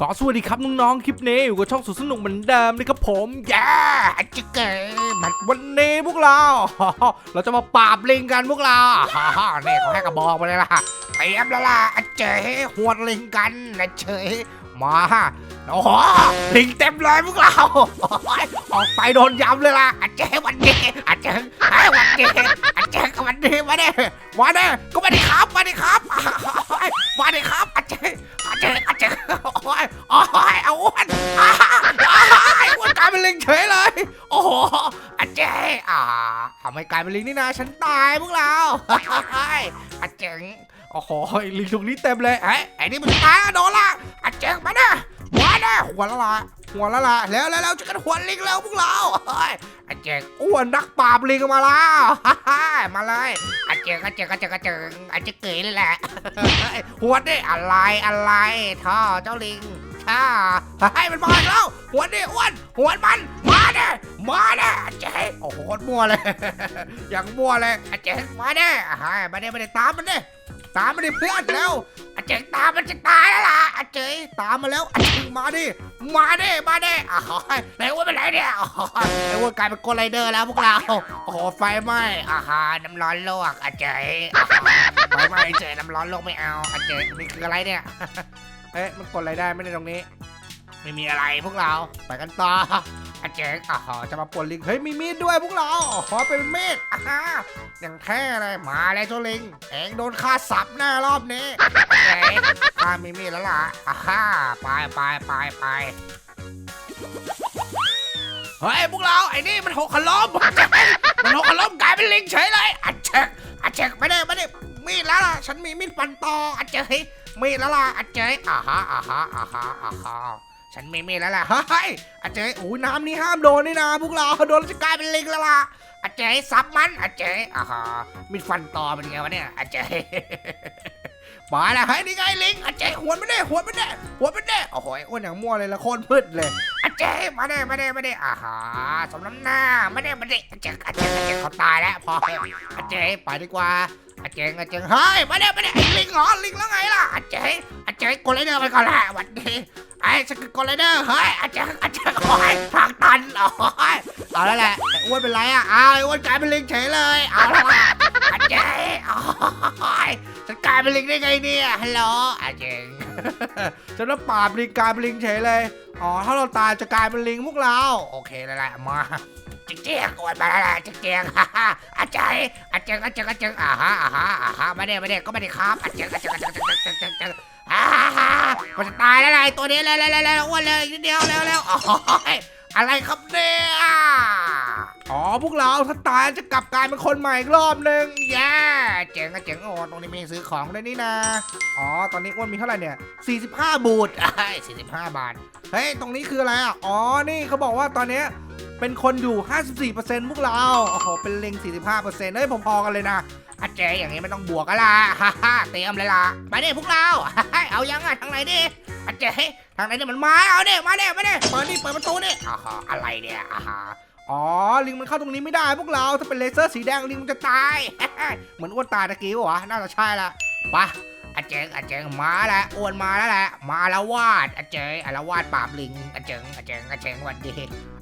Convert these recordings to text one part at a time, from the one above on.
ก็สวัสดีครับน้องๆ คลิปนี้อยู่กับช่องสุดสนุกเหมือนเดิมนะครับผมแย่จิเก๋บัดวันนี้พวกเรา เราจะมาปราบลิงกันพวกเราเนี่ยเขาให้กระบอกมาเลยล่ะเตรียมแล้วล่ะเจ๋หวดลิงกันนะเฉยมาโอ้โหลิงเต็มเลยพวกเรา ออกไปโดนยำเลยล่ะอะเจ๋วันนี้อะเจ๋วันนี้อะเจ๋กับวันนี้มาเด้มาเด้ก็มาดิครับมาดิครับ ไม่กลายเป็นลิงนี่นะฉันตายพวกเราอะเจ๋งโอ้โหลิงตรงนี้เต็มเลยไอ้ไอ้นี่มันตายโดนละอะเจ๋งมาเด้มาเด้หัวละละหัวละละแล้วแล้วแล้วจะกันหัวลิงแล้วพวกเราเฮ้ยอะเจ๋งอ้วนนักปราบลิงมาแล้วมาเลยอะเจ๋งอะเจ๋งอะเจ๋งอะเจ๋งอะเจ๋งเก๋เลยแหละหัวนี่อะไรอะไรท่อเจ้าลิง ช่าให้มันมาแล้วหัวนี่อ้วนหัวมัน มาเด้มาเด้เจ๊โอ้โหมั่วเลย อย่างมั่วเลยเจ๊มาเด้ให้มาเด้มาเด้ตามมันเด้ตามมันดิเพื่อนแล้วอะเจ๊ตามมันจะตายแล้วล่ะอะเจ๊ตามมาแล้วอะเจ๊มาดิ มาด้มาด้อะไหนอ้วนเป็นไรเนี่ยอ๋อไอ้อ้วนกลายเป็นโกไรเดอร์แล้วพวกเรา โอ้โหไฟไหม้อาหารน้ำร้อนลวกอะเจ๊อ่าฮะไม่ไม่เจน้ำร้อนลงไม่เอาอาเจนี่คืออะไรเนี่ย เอ๊ะมันกดอะไรได้ไม่ได้ตรงนี้ ไม่มีอะไรพวกเรา ไปกันต่ออาเจอะจะมาปวนลิง เฮ้ยมีมีดด้วยพวกเราขอเป็นมีดอ่าฮะอย่างแท้เลยมาเลยเจ้าลิงเองโดนฆ่าสับแน่รอบนี้อาเจข้ามีมีดแล้วล่ะอ่าฮะไปไปไปไปเฮ้ยพวกเราไอ้นี่มันหกขล้มอาเจมันหกขล้มกลายเป็นลิงเฉยเลยอาเจอาเจไม่ได้ไม่ได้มีดแล้วล่ะฉันมีมีดฟันตออาเจย มีดแล้วล่ะอาเจยอ่าฮะอ่าฮะอ่าฮะอ่าฮะฉันมีมีดแล้วล่ะเฮ้ยอาเจยอุ้ยน้ำนี่ห้ามโดนนี่นะพวกเราโดนจะกลายเป็นลิงแล้วล่ะอาเจยซับมันอาเจยอ่าฮะมีดฟันต่อเป็นไงวะเนี่ยอาเจยมาแล้วเฮ้ยนี่ไงลิงอาเจยหวนไม่ได้หวนไม่ได้หวนไม่ได้โอ้โหอ้วนอย่างมั่วเลยละโคตรพืดเลยอาเจยมาได้มาได้มาได้อ่าฮะสมน้ำหน้าไม่ได้ไม่ได้อาเจยอาเจยอาเจยเขาตายแล้วพออาเจยไปดีกว่า อาเจงอาเจงเฮ้ยมาเด้มาเด้ไอ้ลิงเหรอลิงแล้วไงล่ะอาเจงอาเจงกดไรเดอร์ไปก่อนแหละวันนี้ไอ้ฉันคือกดไรเดอร์เฮ้ยอาเจงอาเจงโอ้ยทางตันโอ้ยเอาแล้วแหละไอ้อ้วนเป็นไรอะอ้าวไอ้อ้วนกลายเป็นลิงเฉยเลยเอาแล้วล่ะอาเจงโอ้ยฉันกลายเป็นลิงได้ไงเนี่ยฮัลโหลอาเจงฉันว่าปราบลิงกลายเป็นลิงเฉยเลยอ๋อถ้าเราตายจะกลายเป็นลิงพวกเรา โอเคแล้วแหละมา จิกเจียงกวนมาแล้วจิกเจียงฮ่าฮ่าอาจารย์อาจารย์อาจารย์อาจารย์อ่าฮะอ่าฮะอ่าฮะไม่ได้ไม่ได้ก็ไม่ได้ครับอาจารย์อาจารย์อาจารย์อาจารย์อาจารย์อาจารย์อ่าฮะมันจะตายแล้วไอ้ตัวนี้แล้วแล้วแล้วอ้วนเลยนิดเดียวแล้วแล้วโอ้ยอะไรครับเนี่ยอ๋อพวกเราถ้าตายจะกลับกลายเป็นคนใหม่อีกรอบนึงแย่เจ๋งอะเจ๋งโอ้ตรงนี้มีซื้อของด้วยนี่นะอ๋อตอนนี้อ้วนมีเท่าไหร่เนี่ย 45 บูทไอ้45 บาทเฮ้ยตรงนี้คืออะไรอะอ๋อนี่เขาบอกว่าตอนเนี้ย เป็นคนอยู่ 54%พวกเรา โอ้โห เป็นเลิง45%เฮ้ยพอกันเลยนะอาเจอย่างนี้ไม่ต้องบวกกันละฮ่าฮ่าเตรียมเลยล่ะไปดิพวกเรา เอายังอะทางไหนดิอาเจทางไหนเนี่ยมันมา เอาดิมาดิมาดิเปิดดิเปิดประตูดิอ่าฮะอะไรเนี่ยอ่าฮะอ๋อ ลิงมันเข้าตรงนี้ไม่ได้พวกเรา ถ้าเป็นเลเซอร์สีแดงลิงมันจะตาย เหมือนอ้วนตายตะกี้วะน่าจะใช่ละไป อาเจงอาเจงมาแล้วอ้วนมาแล้วแหละมาล้วาดอาเจงอาละวาดปราบลิงอาเจงอาเจงอาเจงวันดี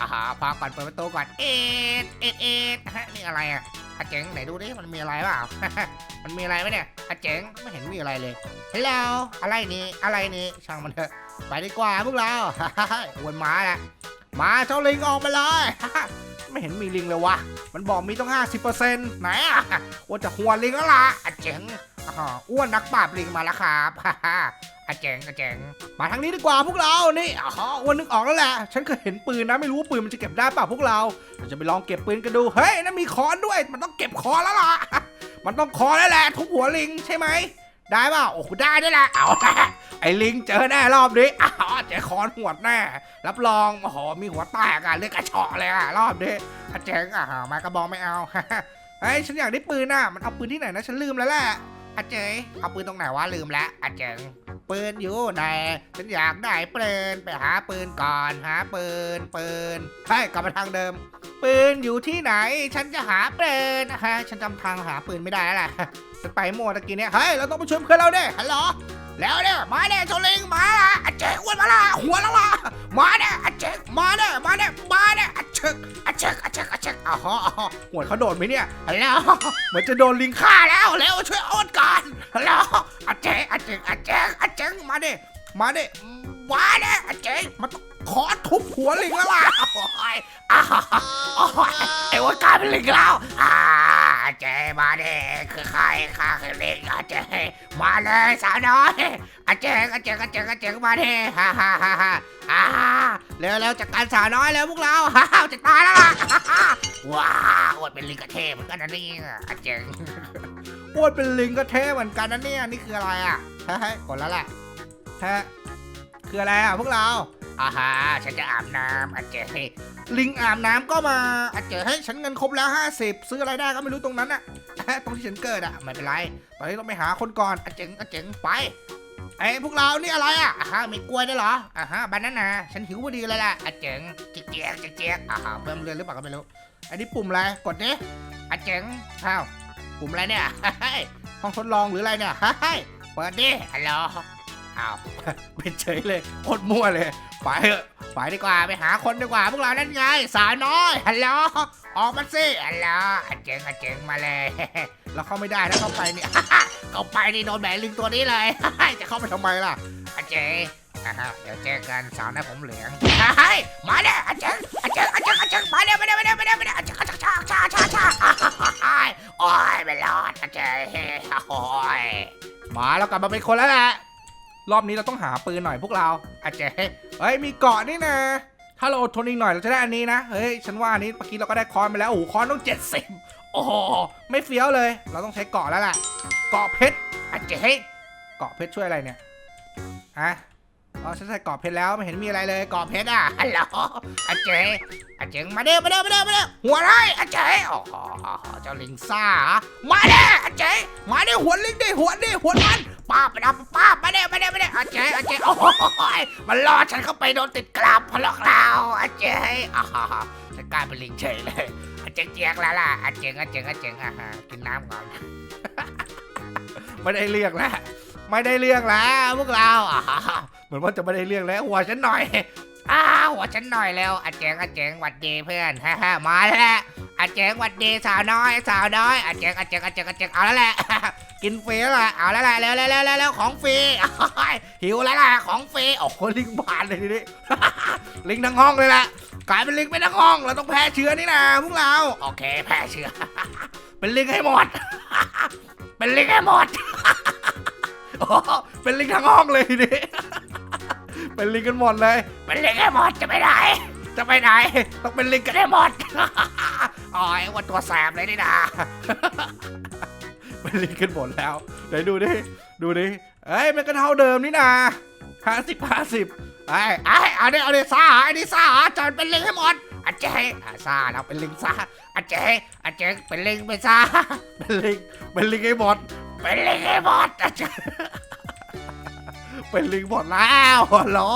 อาหาพาก่อนเปิดประตูก่อนเอ็ดเอ็ดเอ็ดฮะนี่อะไรอะอาเจ๋งไหนดูดิมันมีอะไรเปล่า มันมีอะไรไหมเนี่ยอาเจ๋งไม่เห็นมีอะไรเลยฮัลโหลอะไรนี่อะไรนี่ช่างมันเถอะไปดีกว่าพวกเราอวนมาแหละมาเจ้าลิงออกมาเลยไม่เห็นมีลิงเลยวะ มันบอกมีต้อง 50%ไหนอะว่าจะหัวลิงแล้วล่ะอาเจ๋ง อ้วนนักปราบลิงมาแล้วครับอาเจ๋งอาเจ๋งมาทางนี้ดีกว่าพวกเรา นี่อ๋ออ้วนนึกออกแล้วแหละ ฉันเคยเห็นปืนนะ ไม่รู้ว่าปืนมันจะเก็บได้เปล่าพวกเราเราจะไปลองเก็บปืนกันดู เฮ้ยนั่นมีคอนด้วย มันต้องเก็บคอนแล้วล่ะ มันต้องคอนแล้วแหละทุบหัวลิงใช่ไหม ได้เปล่าโอ้โหได้ด้วยแหละ เอาละไอ้ลิงเจอแน่รอบนี้อ๋อเจอคอนหัวแน่ รับรอง โอ้โห มีหัวแตกอะเลือดกระเฉาะเลยอะรอบนี้อาเจ๋งอะมากระบอกไม่เอาเฮ้ยฉันอยากได้ปืนน่ะ มันเอาปืนที่ไหนนะ ฉันลืมแล้วแหละ อาเจยเอาปืนตรงไหนวะลืมแล้วอาเจงปืนอยู่ไหนฉันอยากได้ปืนไปหาปืนก่อนหาปืนปืนใช่กลับมาทางเดิม ปืนอยู่ที่ไหน ฉันจะหาปืนนะฮะฉันจำทางหาปืนไม่ได้แล้วแหละฉันไปมั่วตะกี้เนี่ยเฮ้ยเราต้องไปช่วยเพื่อนเราเด้ฮัลโหล แล้วเนี่ยมาเด้โจลิงมาละอะเจ๊อ้วนมาละหัวล้วล่ะมาเนี่ยอเจกมาเนี่ยมาเนี่ยมาเนี่ยอเจกอเจกอเจกอเจกอ๋อหัวเขาโดนไหมเนี่ยฮัลโหลเหมือนจะโดนลิงฆ่าแล้วแล้วช่วยโอนก่อนฮัลโหลอเจกอเจกอเจกอเจกมาดิมาดิมาเนี่ยอาเจกมันต้องขอทุบหัวลิงแล้วล่ะโอ้ยอ้าวโอ้ยไอ้อ้วนกลายเป็นลิงแล้วอ่า เจมาดิคือใครข้าคือลิงอาเจมาเลยสาวน้อยอาเจอาเจอาเจอาเจมาดิฮ่าฮ่าฮ่าฮ่าอ่าเร็วเร็วจัดการสาวน้อยแล้วพวกเราฮ่าจะตายแล้วล่ะว้าวอวดเป็นลิงกระเทเหมือนกันนะนี่อาเจอวดเป็นลิงกระเทเหมือนกันนะเนี่ยนี่คืออะไรอะเฮ้ยกดแล้วแหละฮะคืออะไรอะพวกเราอ่าฮะฉันจะอาบน้ำอาเจ ลิงอาบน้ำก็มาอาเจงเฮ้ฉันเงินครบแล้ว 50 ซื้ออะไรได้ก็ไม่รู้ตรงนั้นอะตรงที่ฉันเกิดอะไม่เป็นไร ตอนนี้ต้องไปหาคนก่อนอาเจ๋งอาเจ๋งไปไอ้พวกเรานี่อะไรอะอ่าฮะมีกล้วยด้วยเหรออ่าฮะบานาน่าฉันหิวพอดีเลยแหละอะเจ๋งเจ๊กเจ๊กเจ๊ยกอะฮะเพิ่มเรือนหรือเปล่าก็ไม่รู้อันนี้ปุ่มอะไรกดดิอะเจ๋งอ้าวปุ่มอะไรเนี่ยเฮ้ยห้องทดลองหรืออะไรเนี่ยเฮ้ยเปิดดิฮัลโหลอ้าว เป็นเฉยเลยโคตรมั่วเลยไปเถอะ ไปดีกว่าไปหาคนดีกว่า พวกเรานั่นไง สาวน้อยฮัลโหลออกมาสิฮัลโหลเจ๋งเจ๋งมาเลย เราเข้าไม่ได้ถ้าเข้าไปนี่เข้าไปนี่โดนแบนลิงตัวนี้เลย จะเข้าไปทำไมล่ะอเจอ่าฮะเดี๋ยวเจอกันสาวหน้าผมเหลืองมาเนี่ยอาเจอาเจอาเจอาเจมาเนี่ยมาเนี่ยมาเนี่ยมาเนี่ยมาเนี่ยอาเจอาเจชาชาชาชาโอ้ยไม่รอดอาเจโอ้ยมาแล้วกลับมาเป็นคนแล้วแหละ รอบนี้เราต้องหาปืนหน่อยพวกเราอาเจเฮ้ยมีเกาะนี่นะ ถ้าเราอดทนอีกหน่อยเราจะได้อันนี้นะ เฮ้ยฉันว่าอันนี้เมื่อกี้เราก็ได้คอนไปแล้วโอ้โหคอนต้องเจ็ดสิบโอ้โหไม่เฟี้ยวเลย เราต้องใช้เกาะแล้วล่ะ เกาะเพชรอาเจ๊เกาะเพชรช่วยอะไรเนี่ยฮะ อ๋อฉันใส่เกาะเพชรแล้วไม่เห็นมีอะไรเลยเกาะเพชรอะฮัลโหลอาเจ๊อาเจ๊มาเด้อมาเด้อมาเด้อมาเด้อหัวไรอาเจ๊โอ้โหเจ้าลิงซ่ามาเด้ออาเจ๊มาเด้อหัวลิงดิหัวดิหัวมันป้าบไปดับป้าบมาเด้อมาเด้อมาเด้ออาเจ๊อาเจ๊โอ้โหมันล่อฉันเข้าไปโดนติดกลับพล็อกเราอาเจ๊อ่าฉันกลายเป็นลิงเฉยเลยอาเจ๊เจ๊แล้วล่ะอาเจ๊อาเจ๊อาเจ๊อ่าฮะกินน้ำก่อนไม่ได้เรียกแล้วไม่ได้เรียกแล้วพวกเราอ่า เหมือนว่าจะไม่ได้เรียกแล้วหัวฉันหน่อย อ้าวหัวฉันหน่อยแล้วอาเจงอาเจงหวัดดีเพื่อนฮ่าฮ่ามาแล้วอาเจงหวัดดีสาวน้อยสาวน้อยอาเจงอาเจงอาเจงอาเจงเอาแล้วแหละกินฟรีแล้วล่ะเอาแล้วแหละเร็วเร็วเร็วเร็วของฟรีอ้ายหิวแล้วล่ะของฟรีโอ้โหลิงบานเลยทีนี้ลิงทั้งห้องเลยล่ะกลายเป็นลิงไปทั้งห้องเราต้องแพ้เชื้อนี่นะพวกเราโอเคแพ้เชื้อเป็นลิงให้หมดเป็นลิงให้หมดอ้โหเป็นลิงทั้งห้องเลยทีนี้ เป็นลิงกันหมดเลย เป็นลิงให้หมดจะไปไหน จะไปไหน ต้องเป็นลิงกันให้หมด อ๋อไอ้วันตัวแสบเลยนี่นะเป็นลิงกันหมดแล้วไหนดูดิ ดูดิ เอ้ยมันก็เท่าเดิมนี่นาห้าสิบห้าสิบไอ้ไอ้เอาดิเอาดิซ่าไอ้นี่ซ่าจอนเป็นลิงให้หมดอาเจอะซ่าเราเป็นลิงซ่าอาเจอาเจเป็นลิงเป็นซ่าเป็นลิง เป็นลิงให้หมด เป็นลิงให้หมดอาเจ เป็นลิงหมดแล้วเหรอ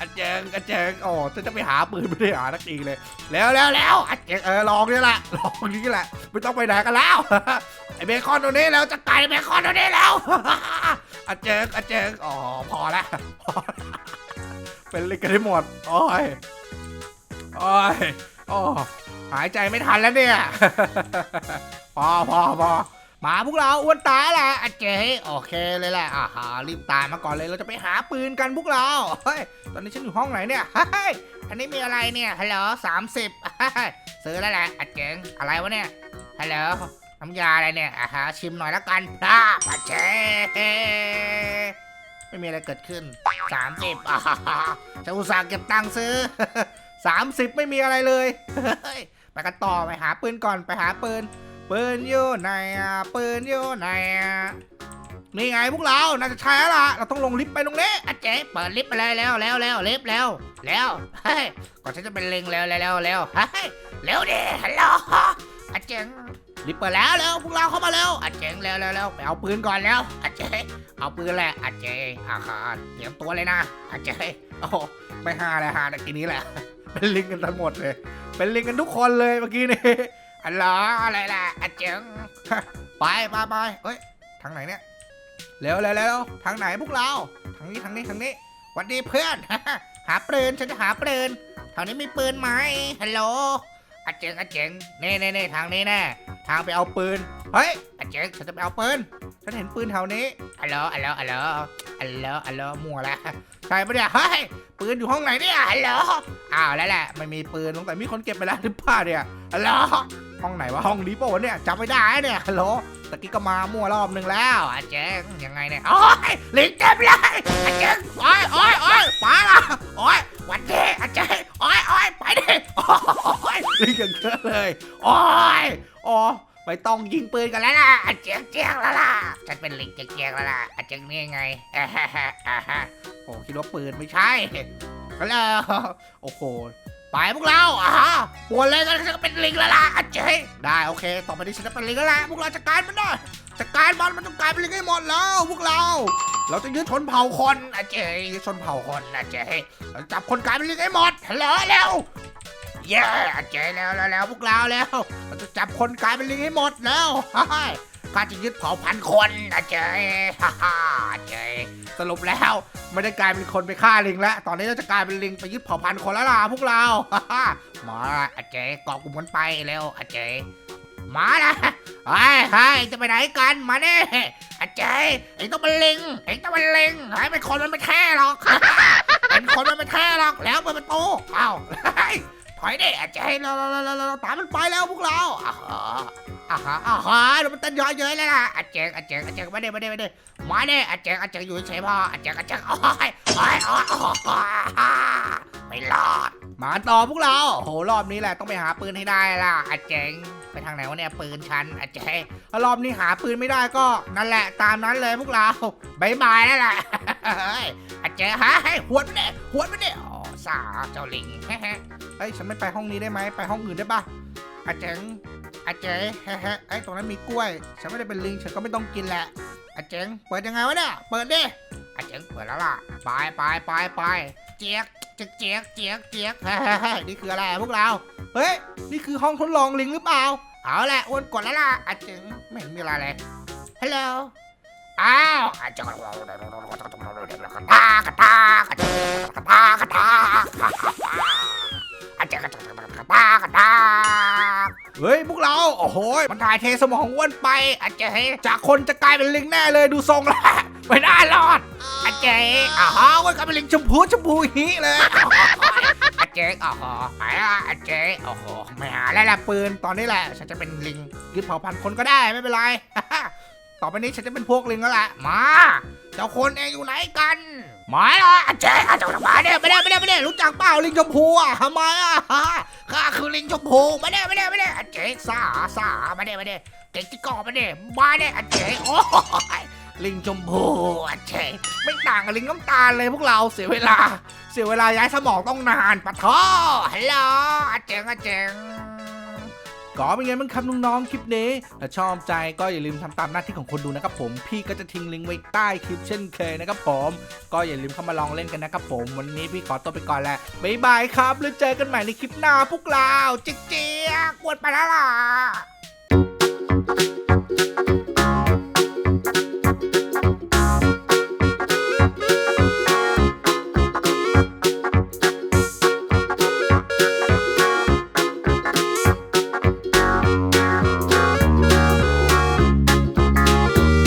อาเจงอาเจงโอ้จะจะไปหาปืนไม่ได้หานักทีเลย แล้วแล้วแล้วอาเจงเออลองนี่แหละลองนี้แหละ ไม่ต้องไปไหนกันแล้วไอเบคอนตัวนี้แล้วจะกลายเบคอนตัวนี้แล้วอาเจงอาเจงอ๋อพอล้วพอแล้วเป็นลิงกันได้หมดโอ้ยโอ้ยโอ้หายใจไม่ทันแล้วเนี่ยพอพอพอ มาพวกเราอ้วนตายละอาเจโอเคเลยแหละอ่าฮะรีบตายมาก่อนเลยเราจะไปหาปืนกันพวกเราเฮ้ยตอนนี้ฉันอยู่ห้องไหนเนี่ยเฮ้ยอันนี้มีอะไรเนี่ยฮัลโหลสามสิบซื้อแล้วแหละอาเจงอะไรวะเนี่ยฮัลโหลน้ำยาอะไรเนี่ยอ่าฮะชิมหน่อยละกันอ่าอาเจไม่มีอะไรเกิดขึ้นสามสิบอ่าฮะจะอุตส่าห์เก็บตังค์ซื้อสามสิบไม่มีอะไรเลยเฮ้ยไปกันต่อไปหาปืนก่อนไปหาปืน ปืนอยู่ไหนอะปืนอยู่ไหนอะนี่ไงพวกเราน่าจะใช่แล้วล่ะเราต้องลงลิฟต์ไปตรงนี้อาเจ๊เปิดลิฟต์ไปเลยแล้วแล้วแล้วลิฟต์แล้วแล้วเฮ้ยก่อนฉันจะเป็นลิงแล้วแล้วแล้วแล้วเฮ้ยเร็วดิฮัลโหลอาเจ๊งลิฟต์เปิดแล้วแล้วพวกเราเข้ามาแล้วอาเจ๊งแล้วแล้วแล้วไปเอาปืนก่อนแล้วอาเจ๊เอาปืนแหละอาเจ๊อาคาเตรียมตัวเลยนะอาเจ๊โอ้ไม่ฮาเลยฮาแต่ทีนี้แหละเป็นลิงกันทั้งหมดเลย เป็นลิงกันทุกคนเลยเมื่อกี้นี่ อัลลออะไรล่ะอาเจิงไปไปไปเอ้ยทางไหนเนี่ยเร็วเร็วเร็วทางไหนพวกเราทางนี้ทางนี้ทางนี้หวันดีเพื่อน หาปืนฉันจะหาปืนแถวนี้มีปืนไหมฮัลโหลอาเจงอาเจงเน่เน่เน่ทางนี้แน่ทางไปเอาปืนเฮ้ยอาเจงฉันจะไปเอาปืนฉันเห็นปืนแถวนี้ฮัลโหลฮัลโหลฮัลโหลฮัลโหลฮัลโหลมัวล้วใช่ปะเนี่ยเฮ้ยปืนอยู่ห้องไหนเนี่ยฮัลโหลอ้าวแล้วแหละไม่มีปืนสงสัยมีคนเก็บไปแล้วหรือเปล่าเนี่ยฮัลโหล ห้องไหนวะห้องนี้ปะวะเนี่ยจำไม่ได้เนี่ยฮัลโหลตะกี้ก็มามั่วรอบนึงแล้วอาเจงยังไงเนี่ยโอ้ยลิงเต็มเลยอาเจงโอ้ยโอ้ยโอ้ยมาละโอ้ยวันดีอาเจงโอ้ยโอ้ยไปดิโอ้ยลิงกันเยอะเลยโอ้ยโอ้ไม่ต้องยิงปืนกันแล้วล่ะอาเจงเจียงแล้วล่ะฉันเป็นลิงเจียงแล้วล่ะอาเจงนี่ไงอ่าฮะอ่าฮะโอ้คิดว่าปืนไม่ใช่แล้วโอ้โห ไปพวกเราอะฮะปวดเลยกันฉันก็เป็นลิงแล้วล่ะอเจงได้โอเค ต่อไปนี้ฉันจะเป็นลิงแล้วล่ะพวกเราจัดการมันได้จัดการมันมันต้องกลายเป็นลิงให้หมดแล้วพวกเรา เราจะยึดชนเผ่าคนอเจยยึดชนเผ่าคนอาเจยเราจับคนกลายเป็นลิงให้หมดฮัลโหลเร็วเย้อเจยแล้วแล้วแล้วพวกเราแล้วเราจะจับคนกลายเป็นลิงให้หมดแล้วฮ่า ข้าจะยึดเผ่าพันธุ์คนอาเจยฮ่าฮ่าเจยสรุปแล้วไม่ได้กลายเป็นคนไปฆ่าลิงแล้ว ตอนนี้เราจะกลายเป็นลิงไปยึดเผ่าพันธุ์คนแล้วล่ะพวกเราฮ่าฮ่ามาอาเจเกาะกลุ่มกันไปเร็วอาเจมาละไอ้ไอ้จะไปไหนกันมาเน่อาเจเอ็งต้องเป็นลิงเอ็งต้องเป็นลิงไอ้เป็นคนมันไม่แท้หรอกเป็นคนมันไม่แท้หรอกแล้วเปิดประตูเอ้า ถอยดิอาเจเราเราเราเราตามมันไปแล้วพวกเราอ่าฮะอ่าฮะอ่าฮะเดี๋ยวมันเต้นเยอะเย้ยเลยล่ะอาเจอาเจอาเจมาเด้มาเด้มาเด้มาเนี่ยอาเจงอาเจงอยู่เฉยพออาเจงอาเจงโอ้ยโอ้ยโอ้ยอ้ยไม่รอด มาต่อพวกเรา โหรอบนี้แหละต้องไปหาปืนให้ได้ล่ะอาเจงไปทางไหนวะเนี่ยปืนฉันอาเจงถ้ารอบนี้หาปืนไม่ได้ก็นั่นแหละตามนั้นเลยพวกเราบายบายแล้วแหละเฮ้ยอาเจงฮะให้หวดมันเนี่ยหวดมันเนี่ย อ๋อสาเจ้าลิงเฮ้ยฉันไม่ไปห้องนี้ได้ไหมไปห้องอื่นได้ปะอาเจงอาเจงเฮ้ยไอ้ยตรงนั้นมีกล้วย ฉันไม่ได้เป็นลิงฉันก็ไม่ต้องกินแหละอาเจ๋งเปิดยังไงวะเนี่ยเปิดดิอาเจ๋งเปิดแล้วล่ะไปไปไปไปเจี๊ยกเจี๊ยกเจี๊ยกเจี๊ยกเจี๊ยกเฮ้ยนี่คืออะไรอะพวกเราเฮ้ยนี่คือห้องทดลองลิงหรือเปล่าเอาแหละอ้วนกดแล้วล่ะอาเจ๋งไม่เห็นมีอะไรเลยฮัลโหล อ้าวอจ๋งกะตากระตากระตากระตากระตาอจ๋งกระตากระตากะตาเฮ้ยพวกเราโอ้โหมันถ่ายเทสมองอ้วนไปอาเจ๋งจากคนจะกลายเป็นลิงแน่เลยดูทรงแล้วไม่น่ารอดอาเจ๊อ้าวอ้นกลายเป็นลิงชมพูชมพูฮีเลยอาเจ๊อ้าวไปอะอาเจ๊โอ้โหไม่หาแล้วละปืนตอนนี้แหละ ฉันจะเป็นลิงยึดเผ่าพันธุ์คนก็ได้ไม่เป็นไร ต่อไปนี้ฉันจะเป็นพวกลิงแล้วล่ะ มา เจ้าคนเองอยู่ไหนกัน มาละอเจ๊อาเจ้ามาเนี่ยไม่ได้ไม่ได้ไม่ได้รู้จักเปล่าลิงชมพูอะทำไมอะข้าคือลิงชมพูไม่ได้ไม่ได้ไม่ได้เจ๊สาสาไม่ได้ไม่ได้เก่งที่กอมาเนี่ยมาเนี่ยเจ๊โอ้ยลิงชมพูอะเชไม่ต่างกับลิงน้ำตาลเลยพวกเราเสียเวลา เสียเวลาย้ายสมองต้องนานปะท้อฮัลโหลอเจงอาเจง ก็เป็นไงบ้างครับน้องๆคลิปนี้ถ้าชอบใจก็อย่าลืมทำตามหน้าที่ของคนดูนะครับผมพี่ก็จะทิ้งลิงก์ไว้ใต้คลิปเช่นเคยนะครับผมก็อย่าลืมเข้ามาลองเล่นกันนะครับผมวันนี้พี่ขอตัวไปก่อนแหละบ๊ายบายครับแล้วเจอกันใหม่ในคลิปหน้าพวกเราจิ๊กเจ๊กกวนไปแล้วล่ะ